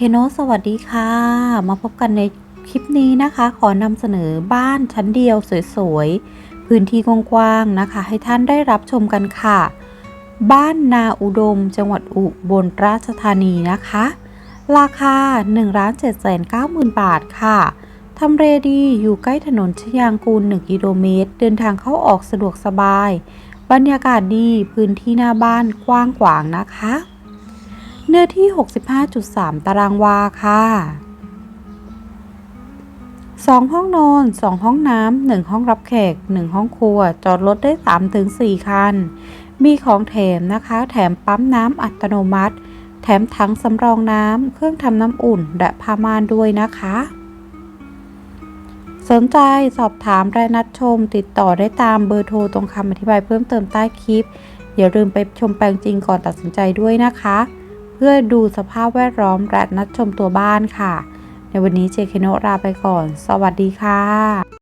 เคโนสวัสดีค่ะ มาพบกันในคลิปนี้นะคะ ขอนำเสนอบ้านชั้นเดียวสวยๆ พื้นที่กว้างๆนะคะ ให้ท่านได้รับชมกันค่ะ บ้านนาอุดม จังหวัดอุบลราชธานีนะคะ ราคา 1 7 9 0 0 0 0 บาทค่ะทำเลดีอยู่ใกล้ถนนชยางกูล 1 กิโลเมตร เดินทางเข้าออกสะดวกสบาย บรรยากาศดีพื้นที่หน้าบ้านกว้างขวางนะคะ เนื้อที่ 65.3 ตารางวาค่ะ 2 ห้องนอน 2 ห้องน้ำ 1 ห้องรับแขก 1 ห้องครัว จอดรถได้ 3-4 คัน มีของแถมนะคะ แถมปั๊มน้ำอัตโนมัติ แถมถังสำรองน้ำ เครื่องทำน้ำอุ่น และผ้าม่านด้วยนะคะ สนใจสอบถามรายนัดชม ติดต่อได้ตามเบอร์โทรตรงคำอธิบายเพิ่มเติมใต้คลิปอย่าลืมไปชมแปลงจริงก่อนตัดสินใจด้วยนะคะ พื่อดูสภาพแวดล้อมและนัดชมตัวบ้านค่ะ ในวันนี้เจเคโนะลาไปก่อน สวัสดีค่ะ